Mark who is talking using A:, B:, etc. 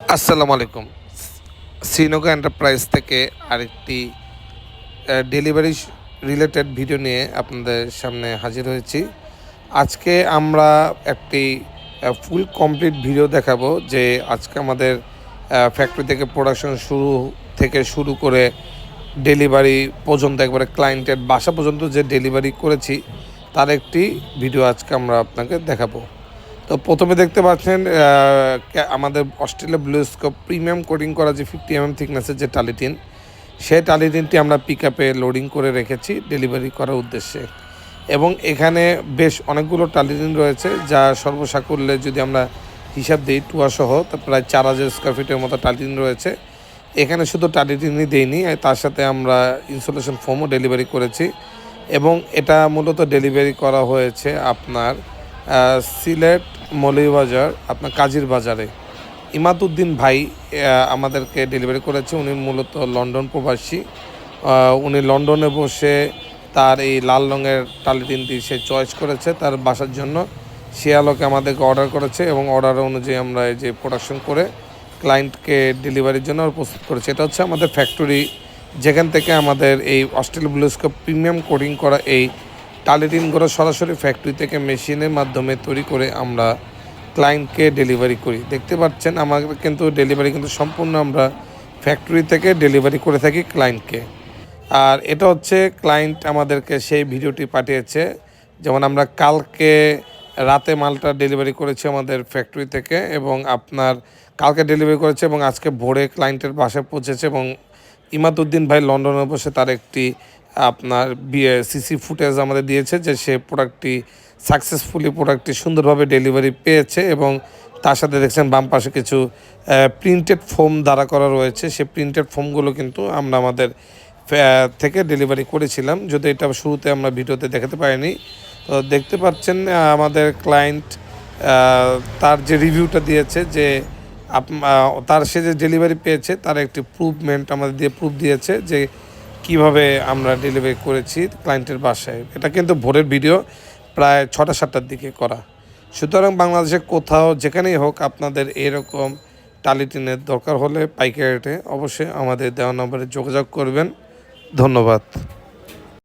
A: আসসালামু আলাইকুম। শ্রীনগর এন্টারপ্রাইজ থেকে আরেকটি ডেলিভারি রিলেটেড ভিডিও নিয়ে আপনাদের সামনে হাজির হয়েছি। আজকে আমরা একটি ফুল কমপ্লিট ভিডিও দেখাবো যে আজকে আমাদের ফ্যাক্টরি থেকে প্রোডাকশন শুরু থেকে শুরু করে ডেলিভারি পর্যন্ত, একবারে ক্লায়েন্টের বাসা পর্যন্ত যে ডেলিভারি করেছি, তার একটি ভিডিও আজকে আমরা আপনাকে দেখাবো। তো প্রথমে দেখতে পাচ্ছেন আমাদের অস্ট্রেলিয়া ব্লুস্কোপ প্রিমিয়াম কোডিং করা যে ফিফটি এম এম থিকনেসের যে টালিটিন, সেই টালিটিনটি আমরা পিক আপে লোডিং করে রেখেছি ডেলিভারি করার উদ্দেশ্যে। এবং এখানে বেশ অনেকগুলো টালিটিন রয়েছে, যা সর্বসাকুল্যে যদি আমরা হিসাব দিই টুয়াসহ তা প্রায় চার হাজার স্কোয়ার ফিটের মতো টালিটিন রয়েছে। এখানে শুধু টালিটিনই দেইনি তার সাথে আমরা ইনসুলেশন ফোমও ডেলিভারি করেছি। এবং এটা মূলত ডেলিভারি করা হয়েছে আপনার সিলেট মৌলভীবাজার, আপনার কাজীর বাজারে। ইমাদুদ্দিন ভাই আমাদেরকে ডেলিভারি করেছে। উনি মূলত লন্ডন প্রবাসী। উনি লন্ডনে বসে তার এই লাল রঙের টালিটিনটি সে চয়েস করেছে তার বাসার জন্য। সে আলোকে আমাদেরকে অর্ডার করেছে এবং অর্ডার অনুযায়ী আমরা এই যে প্রোডাকশন করে ক্লায়েন্টকে ডেলিভারির জন্য প্রস্তুত করেছি। এটা হচ্ছে আমাদের ফ্যাক্টরি যেখান থেকে আমাদের এই অস্ট্রেলিয়া ব্লুস্কোপ প্রিমিয়াম কোডিং করা এই টালিটিনগুলো সরাসরি ফ্যাক্টরি থেকে মেশিনের মাধ্যমে তৈরি করে আমরা ক্লায়েন্টকে ডেলিভারি করি। দেখতে পাচ্ছেন আমাদের কিন্তু ডেলিভারি কিন্তু সম্পূর্ণ আমরা ফ্যাক্টরি থেকে ডেলিভারি করে থাকি ক্লায়েন্টকে আর এটা হচ্ছে ক্লায়েন্ট আমাদেরকে সেই ভিডিওটি পাঠিয়েছে, যেমন আমরা কালকে রাতে মালটা ডেলিভারি করেছি আমাদের ফ্যাক্টরি থেকে এবং আপনার কালকে ডেলিভারি করেছে এবং আজকে ভোরে ক্লায়েন্টের বাসায় পৌঁছেছে এবং ইমাদুদ্দিন ভাই লন্ডনে বসে তার একটি আপনার সিসি ফুটেজ আমাদের দিয়েছে যে সে প্রোডাক্টটি সাকসেসফুলি প্রোডাক্টটি সুন্দরভাবে ডেলিভারি পেয়েছে এবং তার সাথে দেখছেন বাম পাশে কিছু প্রিন্টেড ফোম দ্বারা করা রয়েছে। সে প্রিন্টেড ফোমগুলো কিন্তু আমরা আমাদের থেকে ডেলিভারি করেছিলাম। যদি এটা শুরুতে আমরা ভিডিওতে দেখাতে পারিনি, তো দেখতে পাচ্ছেন আমাদের ক্লায়েন্ট তার যে রিভিউটা দিয়েছে যে তার সে যে ডেলিভারি পেয়েছে, তার একটি প্রুভমেন্ট আমাদের দিয়ে প্রুফ দিয়েছে যে কীভাবে আমরা ডেলিভারি করেছি ক্লায়েন্টের বাসায়, এটা কিন্তু ভোরের ভিডিও প্রায় ছটা, সাতটার দিকে করা। সুতরাং বাংলাদেশে কোথাও যেখানেই হোক আপনাদের এরকম টালিটিনের দরকার হলে পাইকারি রেটে অবশ্যই আমাদের দেওয়া নম্বরে যোগাযোগ করবেন। ধন্যবাদ।